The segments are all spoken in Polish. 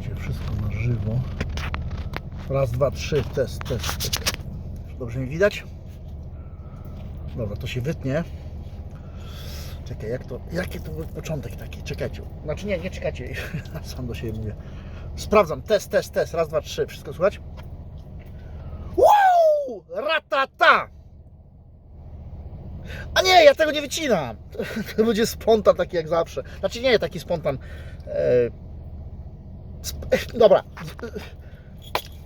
Ludzie, wszystko na żywo. Raz, dwa, trzy, test, test. Dobrze mi widać? Dobra, to się wytnie. Czekaj, jak to, jaki to był początek taki? Czekajcie. Znaczy nie, nie czekajcie. Sam do siebie mówię. Sprawdzam. Test, test, test. Raz, dwa, trzy. Wszystko słychać? Wow! Ratata! A nie, ja tego nie wycinam. To będzie spontan taki jak zawsze. Znaczy nie, taki spontan. E, dobra.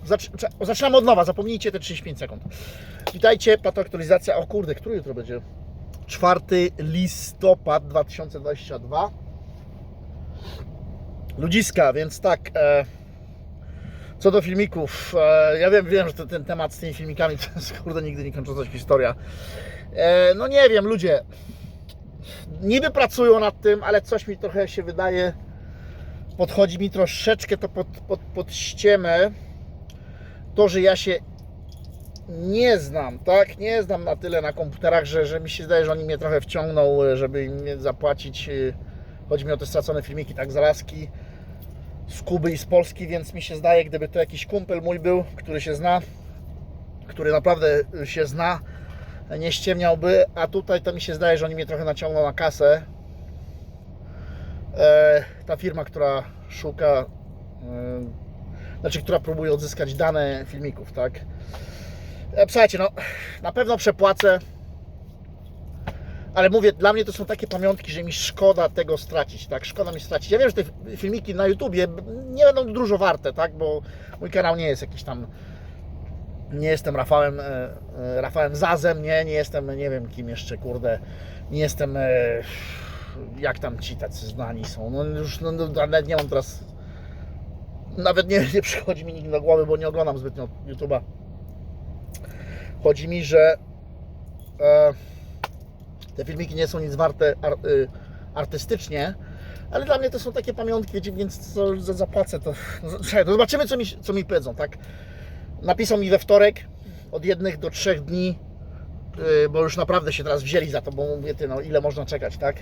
Zacz, zacz- zaczynamy od nowa, zapomnijcie te 35 sekund. Witajcie, patoaktualizacja. O kurde, który jutro będzie? 4 listopad 2022. Ludziska, więc tak. E, co do filmików, e, ja wiem, wiem, że ten, temat z tymi filmikami to jest kurde nigdy nie kończąca się historia. E, no nie wiem, ludzie. Niby pracują nad tym, ale coś mi trochę się wydaje. Podchodzi mi troszeczkę to pod, pod, pod ściemę. To, że ja się nie znam, tak? Nie znam na tyle na komputerach, że, że mi się zdaje, że oni mnie trochę wciągną, e, żeby im zapłacić. e, Chodzi mi o te stracone filmiki, tak z Alaski, z Kuby i z Polski, więc mi się zdaje, gdyby to jakiś kumpel mój był, który się zna, który naprawdę się zna, nie ściemniałby, a tutaj to mi się zdaje, że oni mnie trochę naciągną na kasę. E, ta firma, która szuka, e, znaczy, która próbuje odzyskać dane filmików, tak? E, słuchajcie, no, na pewno przepłacę, ale mówię, dla mnie to są takie pamiątki, że mi szkoda tego stracić, tak? Szkoda mi stracić. Ja wiem, że te filmiki na YouTubie nie będą dużo warte, tak? Bo mój kanał nie jest jakiś tam nie jestem Rafałem, Rafałem Zazem, nie, nie jestem, nie wiem kim jeszcze, kurde, nie jestem, jak tam ci tacy znani są, no już no, no, nawet nie mam teraz, nawet nie, nie przychodzi mi nikt do głowy, bo nie oglądam zbytnio YouTube'a. Chodzi mi, że e, te filmiki nie są nic warte ar, y, artystycznie, ale dla mnie to są takie pamiątki, więc co, za- zapłacę to, no, to zobaczymy co mi, co mi powiedzą, tak? Napisał mi we wtorek od jednych do trzech dni, bo już naprawdę się teraz wzięli za to, bo mówię, ty, no ile można czekać, tak?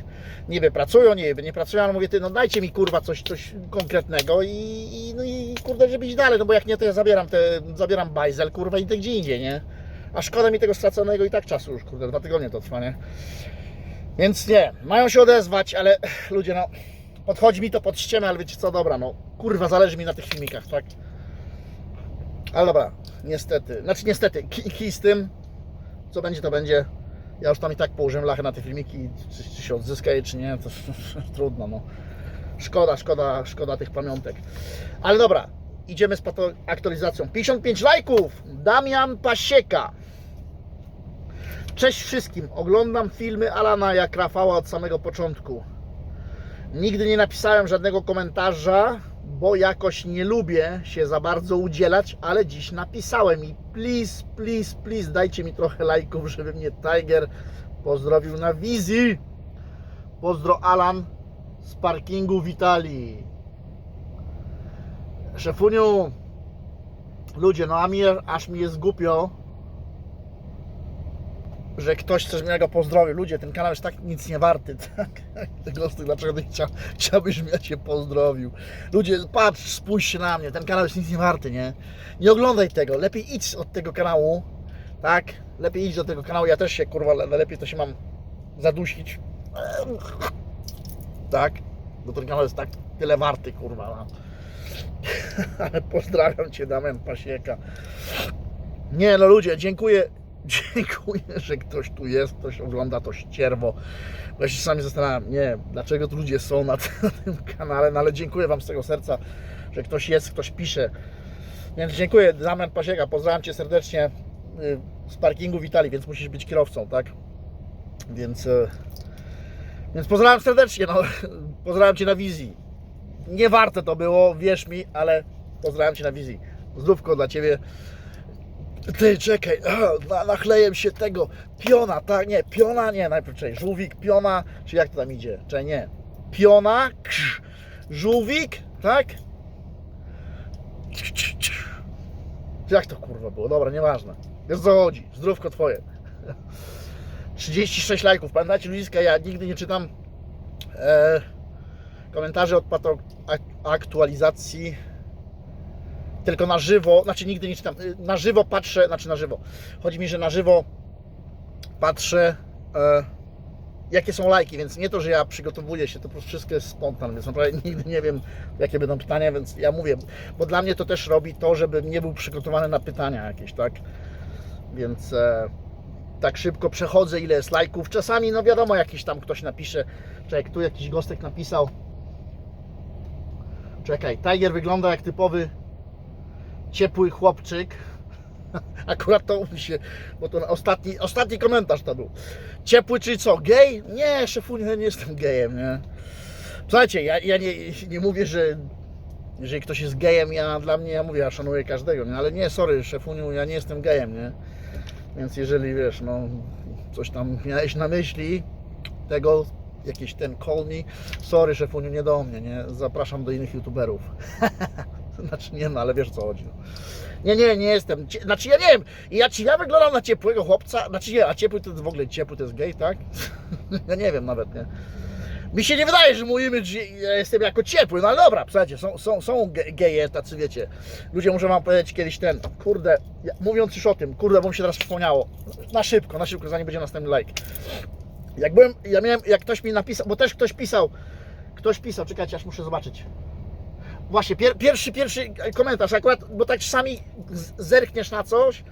Niby pracują, niby nie pracują, ale mówię, ty, no dajcie mi kurwa coś, coś konkretnego i, i, no i kurde, żeby iść dalej, no bo jak nie, to ja zabieram te, zabieram bajzel, kurwa, i idę gdzie indziej, nie? A szkoda mi tego straconego i tak czasu już, kurde, dwa tygodnie to trwa, nie? Więc nie, mają się odezwać, ale ludzie, no, podchodzi mi to pod ściemę, ale wiecie co, dobra, no, kurwa, zależy mi na tych filmikach, tak? Ale dobra, niestety. Znaczy niestety, kij z tym, co będzie, to będzie. Ja już tam i tak położyłem lachę na te filmiki, czy, czy się odzyska je, czy nie, to trudno, no. Szkoda, szkoda, szkoda tych pamiątek. Ale dobra, idziemy z aktualizacją. 55 lajków! Damian Pasieka. Cześć wszystkim. Oglądam filmy Alana jak Rafała od samego początku. Nigdy nie napisałem żadnego komentarza, bo jakoś nie lubię się za bardzo udzielać, ale dziś napisałem i please, please, please dajcie mi trochę lajków, żeby mnie Tiger pozdrowił na wizji. Pozdro Alan z parkingu w Italii. Szefuniu, ludzie, no a mi, aż mi jest głupio, że ktoś coś mnie go pozdrowił. Ludzie, ten kanał jest tak nic nie warty, tak? Tych, dlaczego ty chcia, chciałbyś, żebym ja cię pozdrowił. Ludzie, patrz, spójrz się na mnie, ten kanał jest nic nie warty, nie? Nie oglądaj tego, lepiej idź od tego kanału, tak? Lepiej idź do tego kanału, ja też się, kurwa, le- lepiej to się mam zadusić. Tak? Bo ten kanał jest tak tyle warty, kurwa. No. Ale pozdrawiam Cię, Damian Pasieka. Nie no ludzie, dziękuję, dziękuję, że ktoś tu jest, ktoś ogląda to ścierwo. Bo ja się sami zastanawiam, nie, dlaczego tu ludzie są na, tym kanale, no ale dziękuję Wam z tego serca, że ktoś jest, ktoś pisze. Więc dziękuję, Damian Pasieka, pozdrawiam Cię serdecznie y, z parkingu w Italii, więc musisz być kierowcą, tak? Więc, y, więc pozdrawiam serdecznie, no, pozdrawiam Cię na wizji. Nie warte to było, wierz mi, ale pozdrawiam Cię na wizji. Zdrówko dla Ciebie. Ty, czekaj, na, nachlejem się tego piona, tak? Nie, piona, nie, najpierw czekaj, żółwik, piona, czy jak to tam idzie? Czekaj, nie. Piona, krz, żółwik, tak? Jak to kurwa było? Dobra, nieważne. Wiesz co chodzi, zdrówko Twoje. 36 lajków, pamiętacie ludziska, ja nigdy nie czytam e, komentarzy od aktualizacji tylko na żywo, znaczy nigdy nie czytam, y, na żywo patrzę, znaczy na żywo, chodzi mi, że na żywo patrzę, e, jakie są lajki, więc nie to, że ja przygotowuję się, to po prostu wszystko jest spontan, więc naprawdę nigdy nie wiem, jakie będą pytania, więc ja mówię, bo dla mnie to też robi to, żebym nie był przygotowany na pytania jakieś, tak? Więc e, tak szybko przechodzę, ile jest lajków. Czasami, no wiadomo, jakiś tam ktoś napisze, czekaj, tu jakiś gostek napisał, czekaj, Tiger wygląda jak typowy ciepły chłopczyk. Akurat to mi się, bo to ostatni, ostatni komentarz to był. Ciepły czy co, gej? Nie, szefuniu, ja nie jestem gejem, nie. Słuchajcie, ja, ja nie, nie mówię, że jeżeli ktoś jest gejem, ja dla mnie, ja mówię, ja szanuję każdego, nie? ale nie, sorry, szefuniu, ja nie jestem gejem, nie. Więc jeżeli wiesz, no coś tam miałeś na myśli, tego, jakiś ten call me, sorry, szefuniu, nie do mnie, nie. Zapraszam do innych youtuberów. Znaczy nie no, ale wiesz o co chodzi. No. Nie, nie, nie jestem. Znaczy ja nie wiem, ja, czy ja wyglądam na ciepłego chłopca? Znaczy nie, a ciepły to jest w ogóle ciepły to jest gej, tak? ja nie wiem nawet, nie. Mi się nie wydaje, że mój image, ja jestem jako ciepły, no ale dobra, słuchajcie, są, są, są ge- geje tacy, wiecie. Ludzie, muszę wam powiedzieć kiedyś ten, kurde, ja, mówiąc już o tym, kurde, bo mi się teraz przypomniało. Na szybko, na szybko, zanim będzie następny like. Jak byłem, ja miałem, jak ktoś mi napisał, bo też ktoś pisał, ktoś pisał, czekajcie, aż muszę zobaczyć. Właśnie, pier, pierwszy, pierwszy komentarz, akurat, bo tak czasami zerkniesz na coś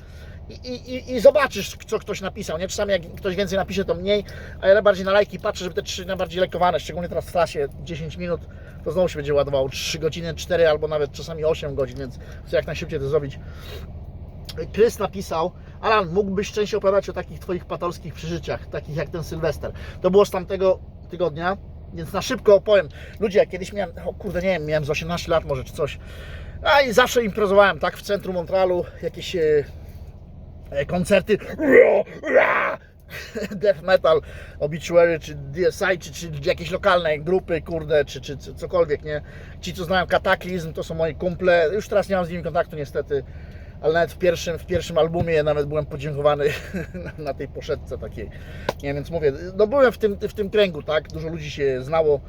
i, i, i- i zobaczysz, co ktoś napisał, nie? Czasami jak ktoś więcej napisze, to mniej, a ja bardziej na lajki patrzę, żeby te trzy najbardziej lajkowane, szczególnie teraz w trasie 10 minut, to znowu się będzie ładowało 3 godziny, 4 albo nawet czasami 8 godzin, więc chcę jak najszybciej to zrobić. Krys napisał, Alan, mógłbyś częściej opowiadać o takich Twoich patolskich przeżyciach, takich jak ten Sylwester. To było z tamtego tygodnia, więc na szybko opowiem. Ludzie, ja kiedyś miałem, o kurde, nie wiem, miałem z 18 lat może czy coś. A i zawsze imprezowałem, tak, w centrum Montrealu, jakieś e, e, koncerty. Death metal, Obituary, czy DSI, czy, czy jakieś lokalne grupy, kurde, czy, czy, czy cokolwiek, nie? Ci, co znają Kataklizm, to są moi kumple. Już teraz nie mam z nimi kontaktu, niestety ale nawet w pierwszym, w pierwszym albumie nawet byłem podziękowany na, tej poszedce takiej. Nie, więc mówię, no byłem w tym, w tym kręgu, tak? Dużo ludzi się znało,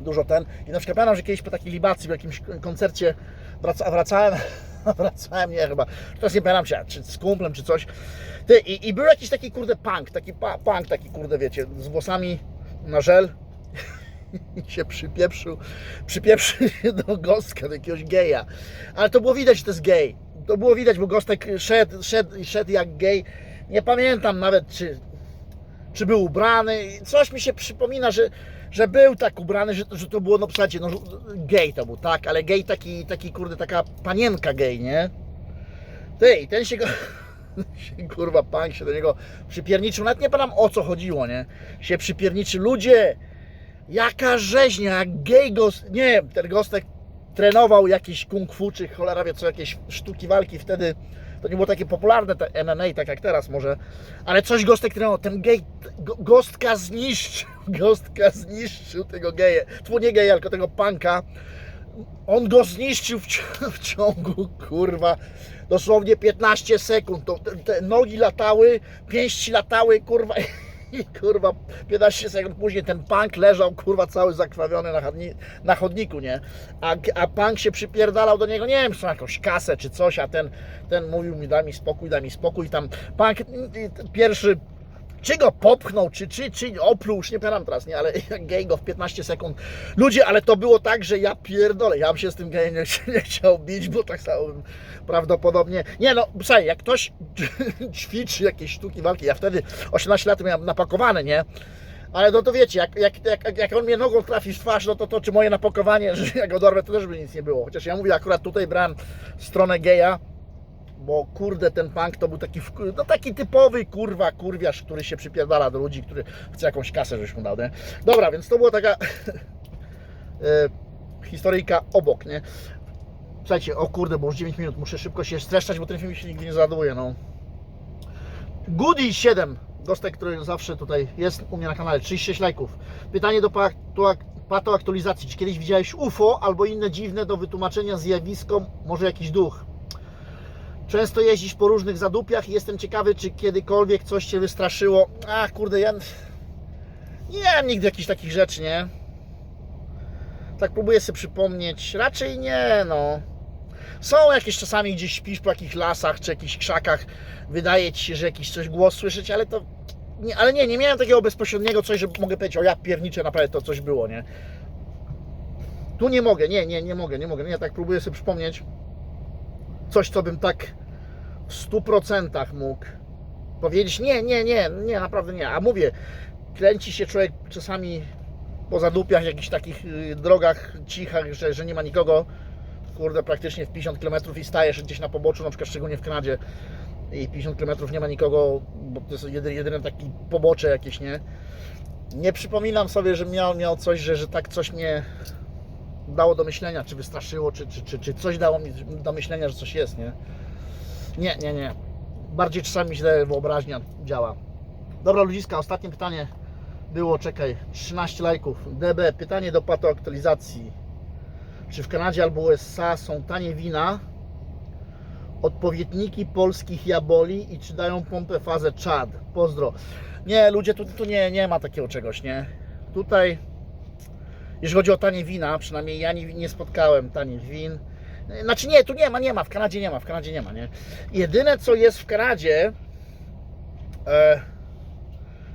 dużo ten. I na przykład pamiętam, że kiedyś po takiej libacji, w jakimś koncercie wraca, wracałem, wracałem, nie chyba, teraz nie pamiętam się, czy z kumplem, czy coś. Ty, i, i był jakiś taki kurde punk, taki pa, punk, taki kurde, wiecie, z włosami na żel. I się przypieprzył, przypieprzył się do gostka, do jakiegoś geja. Ale to było widać, że to jest gej. To było widać, bo gostek szedł, szedł, i szedł jak gej. Nie pamiętam nawet, czy, czy był ubrany. Coś mi się przypomina, że, że był tak ubrany, że, że to było, no słuchajcie, no gej to był, tak? Ale gej taki, taki kurde, taka panienka gej, nie? Ty, i ten się go... Kurwa, pan się do niego przypierniczył. Nawet nie pamiętam o co chodziło, nie? Się przypierniczy. Ludzie, jaka rzeźnia, gej gost... Nie ten gostek trenował jakieś kung fu, czy cholera wie co, jakieś sztuki walki wtedy. To nie było takie popularne, te MMA, tak jak teraz może. Ale coś Gostek trenował. Ten gej, go, Gostka zniszczył, Gostka zniszczył tego geja. Tu nie geja, tylko tego panka. On go zniszczył w, w ciągu, kurwa, dosłownie 15 sekund. To, te, te nogi latały, pięści latały, kurwa. I kurwa, 15 sekund później ten punk leżał, kurwa, cały zakrwawiony na, chodni, na chodniku, nie? A, a punk się przypierdalał do niego, nie wiem, czy jakąś kasę czy coś, a ten, ten mówił mi, daj mi spokój, daj mi spokój. Tam punk y, pierwszy czy go popchnął, czy, czy, czy opluł, już nie pamiętam teraz, nie, ale gej go w 15 sekund. Ludzie, ale to było tak, że ja pierdolę, ja bym się z tym gejem nie, nie chciał bić, bo tak samo prawdopodobnie... Nie no, słuchaj, jak ktoś ćwiczy jakieś sztuki walki, ja wtedy 18 lat miałem napakowane, nie? Ale no to wiecie, jak, jak, jak, jak on mnie nogą trafi w twarz, no to, to czy moje napakowanie, że ja go dorwę, to też by nic nie było. Chociaż ja mówię, akurat tutaj brałem stronę geja, bo kurde ten punk to był taki, no taki typowy kurwa, kurwiarz, który się przypierdala do ludzi, który chce jakąś kasę, żeś mu dał, nie? Dobra, więc to była taka e, historyjka obok, nie? Słuchajcie, o kurde, bo już 9 minut, muszę szybko się streszczać, bo ten film się nigdy nie załaduje, no. Goody 7, gostek, który zawsze tutaj jest u mnie na kanale, 36 lajków. Pytanie do pato- patoaktualizacji, czy kiedyś widziałeś UFO albo inne dziwne do wytłumaczenia zjawisko, może jakiś duch? Często jeździsz po różnych zadupiach i jestem ciekawy, czy kiedykolwiek coś Cię wystraszyło. A kurde, ja nie miałem nigdy jakichś takich rzeczy, nie? Tak próbuję sobie przypomnieć. Raczej nie, no. Są jakieś czasami gdzieś śpisz po jakichś lasach czy jakichś krzakach, wydaje ci się, że jakiś coś głos słyszeć, ale to. Nie, ale nie, nie miałem takiego bezpośredniego coś, że mogę powiedzieć, o ja pierniczę, naprawdę to coś było, nie? Tu nie mogę, nie, nie, nie mogę, nie mogę. Nie, tak próbuję sobie przypomnieć coś, co bym tak w 100% mógł powiedzieć. Nie, nie, nie, nie, naprawdę nie. A mówię, kręci się człowiek czasami po zadupiach, jakichś takich y, drogach cichych, że, że nie ma nikogo. Kurde, praktycznie w 50 km i stajesz gdzieś na poboczu, na przykład szczególnie w Kanadzie i 50 km nie ma nikogo, bo to jest jedyny, jedyne taki pobocze jakieś, nie? Nie przypominam sobie, że miał, miał coś, że, że tak coś mnie dało do myślenia, czy wystraszyło, czy, czy, czy, czy coś dało mi do myślenia, że coś jest, nie? Nie, nie, nie. Bardziej czasami źle wyobraźnia działa. Dobra, ludziska, ostatnie pytanie było, czekaj, 13 lajków. DB, pytanie do pato aktualizacji. Czy w Kanadzie albo USA są tanie wina, odpowiedniki polskich jaboli i czy dają pompę fazę czad? Pozdro. Nie, ludzie, tu, tu nie, nie ma takiego czegoś, nie? Tutaj, jeżeli chodzi o tanie wina, przynajmniej ja nie, nie spotkałem tanich win. Znaczy nie, tu nie ma, nie ma, w Kanadzie nie ma, w Kanadzie nie ma, nie? Jedyne co jest w Kanadzie, e,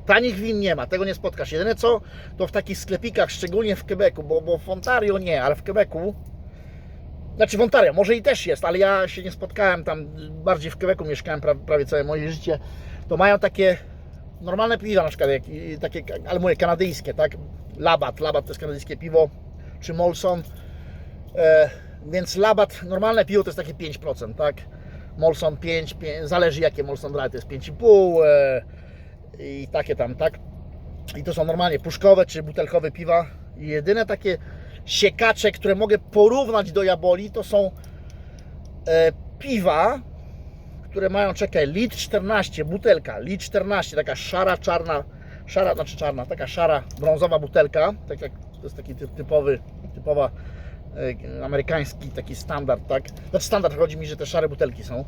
tanich win nie ma, tego nie spotkasz. Jedyne co, to w takich sklepikach, szczególnie w Quebecu, bo, bo w Ontario nie, ale w Quebecu, znaczy w Ontario, może i też jest, ale ja się nie spotkałem tam, bardziej w Quebecu mieszkałem pra, prawie całe moje życie, to mają takie normalne piwa na przykład, jak, takie, ale mówię, kanadyjskie, tak? Labat, Labat to jest kanadyjskie piwo, czy Molson, e, więc Labat, normalne piwo to jest takie 5%, tak? Molson 5, 5 zależy jakie Molson Dry, to jest 5,5 e, i takie tam, tak? I to są normalnie puszkowe czy butelkowe piwa. I jedyne takie siekacze, które mogę porównać do Jaboli, to są e, piwa, które mają, czekaj, litr 14, butelka, litr 14, taka szara, czarna, szara, znaczy czarna, taka szara, brązowa butelka, tak jak to jest taki ty- typowy, typowa e, amerykański taki standard, tak? Znaczy standard, chodzi mi, że te szare butelki są.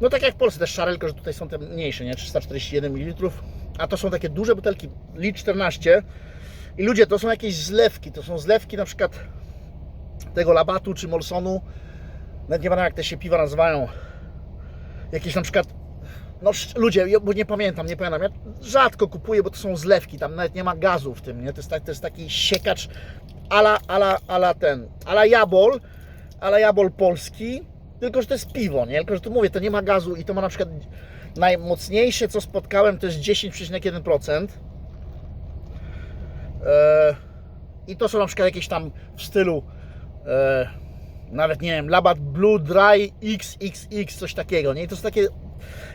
No tak jak w Polsce też szare, tylko że tutaj są te mniejsze, nie? 341 ml, a to są takie duże butelki, litr 14 i ludzie, to są jakieś zlewki, to są zlewki na przykład tego Labatu czy Molsonu, nawet nie pamiętam jak te się piwa nazywają, jakieś na przykład no ludzie, ja- bo nie pamiętam, nie pamiętam. Ja rzadko kupuję, bo to są zlewki, tam nawet nie ma gazu w tym, nie? To jest, tak, to jest taki siekacz ala, ala, ala ten, ala jabol, ala jabol polski, tylko że to jest piwo, nie? Tylko że tu mówię, to nie ma gazu i to ma na przykład najmocniejsze, co spotkałem, to jest 10,1%. E, I to są na przykład jakieś tam w stylu e, nawet nie wiem, Labat Blue Dry XXX, coś takiego, nie? I to są takie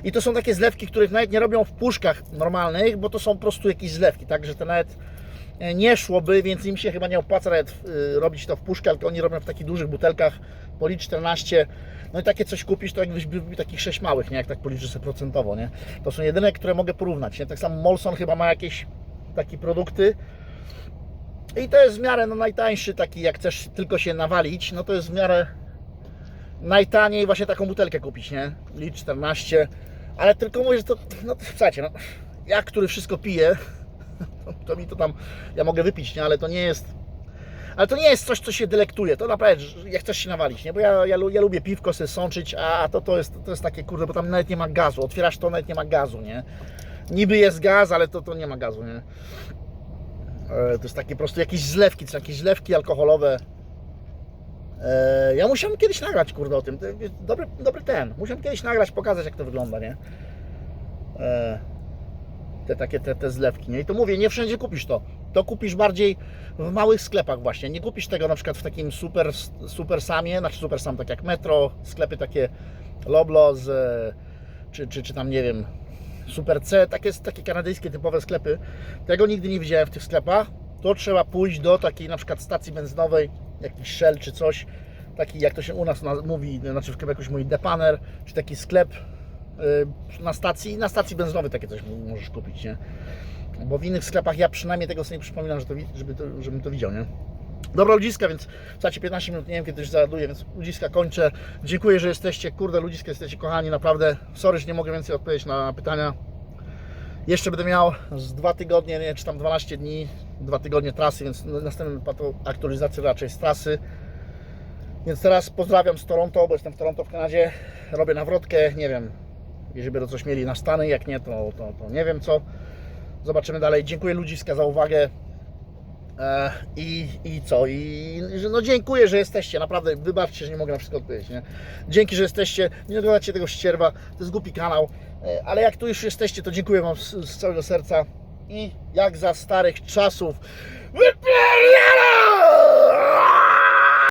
i to są takie zlewki, których nawet nie robią w puszkach normalnych, bo to są po prostu jakieś zlewki, także to nawet e, nie szłoby, więc im się chyba nie opłaca nawet y, robić to w puszkach, tylko oni robią w takich dużych butelkach po litr 14. No i takie coś kupisz, to jakbyś był takich 6 małych, nie? Jak tak policzysz sobie procentowo, nie? To są jedyne, które mogę porównać, nie? Tak samo Molson chyba ma jakieś takie produkty, i to jest w miarę no, najtańszy taki, jak chcesz tylko się nawalić, no to jest w miarę najtaniej właśnie taką butelkę kupić, nie? Litr 14, ale tylko mówię, że to, no słuchajcie, no, ja, który wszystko pije, to mi to tam, ja mogę wypić, nie? Ale to nie jest, ale to nie jest coś, co się delektuje, to naprawdę, jak chcesz się nawalić, nie? Bo ja, ja, ja lubię piwko sobie sączyć, a to, to, jest, to jest takie, kurde, bo tam nawet nie ma gazu, otwierasz to, nawet nie ma gazu, nie? Niby jest gaz, ale to, to nie ma gazu, nie? E, To jest takie po prostu jakieś zlewki, czy jakieś zlewki alkoholowe. E, Ja musiałem kiedyś nagrać, kurde, o tym. Dobry, dobry ten. Musiałem kiedyś nagrać, pokazać, jak to wygląda, nie? E, Te takie, te, te zlewki, nie? I to mówię, nie wszędzie kupisz to. To kupisz bardziej w małych sklepach właśnie. Nie kupisz tego na przykład w takim super, super samie, znaczy super sam, tak jak Metro, sklepy takie Loblos, e, czy, czy, czy tam, nie wiem, Super C, takie, takie kanadyjskie typowe sklepy. Tego nigdy nie widziałem w tych sklepach. To trzeba pójść do takiej na przykład stacji benzynowej, jakiś Shell czy coś, taki jak to się u nas na- mówi, znaczy w Quebecu mówi depaner, czy taki sklep y, na stacji, na stacji benzynowej takie coś możesz kupić, nie? Bo w innych sklepach ja przynajmniej tego sobie nie przypominam, że to, żeby to, żebym to widział, nie? Dobra ludziska, więc słuchajcie, 15 minut, nie wiem kiedy już załaduję, więc ludziska kończę. Dziękuję, że jesteście, kurde ludziska, jesteście kochani, naprawdę. Sorry, że nie mogę więcej odpowiedzieć na pytania. Jeszcze będę miał z dwa tygodnie, nie, czy tam 12 dni, dwa tygodnie trasy, więc następna pato- aktualizacja raczej z trasy. Więc teraz pozdrawiam z Toronto, bo jestem w Toronto w Kanadzie. Robię nawrotkę, nie wiem, jeżeli będą coś mieli na Stany, jak nie, to, to, to nie wiem co. Zobaczymy dalej. Dziękuję ludziska za uwagę. E, I, I co? I no dziękuję, że jesteście. Naprawdę, wybaczcie, że nie mogę na wszystko odpowiedzieć. Nie? Dzięki, że jesteście. Nie oglądacie tego ścierwa. To jest głupi kanał. E, ale jak tu już jesteście, to dziękuję Wam z, z całego serca i jak za starych czasów wypierdala!